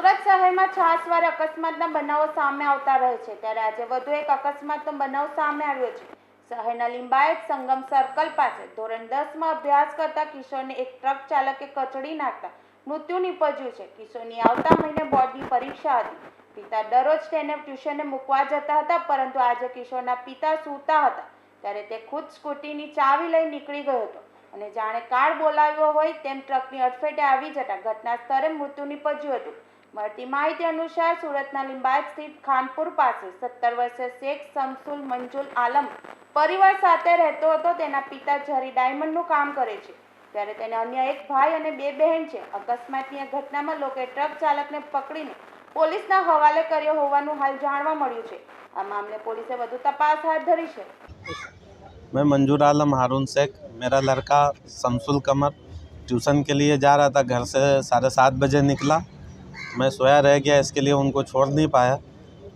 સુરત શહેરમાં છાસવાર અકસ્માતના બનાવો સામે આવતા રહે છે. ત્યારે આજે વધુ એક અકસ્માતનો બનાવ સામે આવ્યો છે. શહેરના લિંબાયત સંગમ સર્કલ પાસે ધોરણ દસમાં અભ્યાસ કરતા કિશોરને એક ટ્રક ચાલકે કચડી નાખતા મૃત્યુ નીપજ્યું છે. કિશોરની આવતા મહિને બોર્ડની પરીક્ષા હતી. પિતા દરરોજ તેને ટ્યુશને મૂકવા જતા હતા, પરંતુ આજે કિશોરના પિતા સૂતા હતા. ત્યારે તે ખુદ સ્કૂટીની ચાવી લઈ નીકળી ગયો હતો અને જાણે કાર બોલાવ્યો હોય તેમ ટ્રકની અડફેટે આવી જતા ઘટના સ્થળે મૃત્યુ નીપજ્યું હતું. મળતી માહિતી અનુસાર સુરતના લિંબાયત સ્થિત ખાનપુર પાસે સત્તર વર્ષીય શેખ શમસુલ મંજુલ આલમ પરિવાર સાથે રહેતો હતો તેના પિતા ઝરી ડાયમંડનું કામ કરે છે ત્યારે તેને અન્ય એક ભાઈ અને બે બહેન છે અકસ્માતની આ ઘટનામાં લોકોએ ટ્રક ચાલકને પકડીને પોલીસના હવાલે કર્યો હોવાનું હાલ જાણવા મળ્યું છે આ મામલે પોલીસે વધુ તપાસ હાથ ધરી છે मैं मंजूर आलम हारून शेख मेरा लड़का शमसुल कमर ट्यूशन के लिए जा रहा था घर से साढ़े सात बजे निकला मैं सोया रह गया, इसके लिए उनको छोड़ नहीं पाया।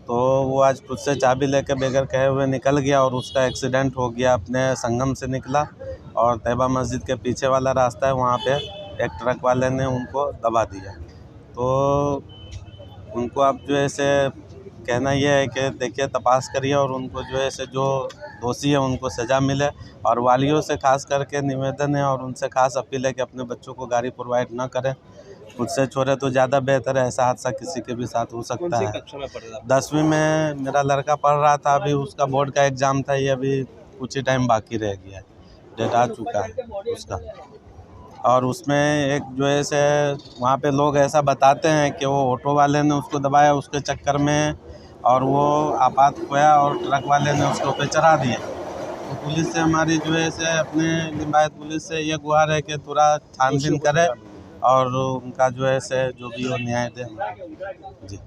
तो वो आज खुद से चाबी लेके बगैर कहे हुए निकल गया और उसका एक्सीडेंट हो गया, अपने संगम से निकला और तैयबा मस्जिद के पीछे वाला रास्ता है, वहाँ पे एक ट्रक वाले ने उनको दबा दिया। तो उनको अब जो है से कहना यह है कि देखिए, तपास करिए और उनको जो है से जो दोषी है, उनको सज़ा मिले और वालियों से खास करके निवेदन है और उनसे खास अपील है कि अपने बच्चों को गाड़ी प्रोवाइड ना करें। खुद से छोड़े तो ज़्यादा बेहतर है ऐसा हादसा किसी के भी साथ हो सकता है। दसवीं में मेरा लड़का पढ़ रहा था अभी उसका बोर्ड का एग्ज़ाम था ये अभी कुछ ही टाइम बाकी रह गया है डेट आ चुका है उसका। और उसमें एक जो है से वहाँ पे लोग ऐसा बताते हैं कि वो ऑटो वाले ने उसको दबाया उसके चक्कर में और वो आपात खोया और ट्रक वाले ने उसको पे चढ़ा दिया। तो पुलिस से हमारी जो है से अपने लिम्बायत पुलिस से ये गुहार है कि थोड़ा छानबीन करे। और उनका जो है से जो भी हो न्याय दे जी।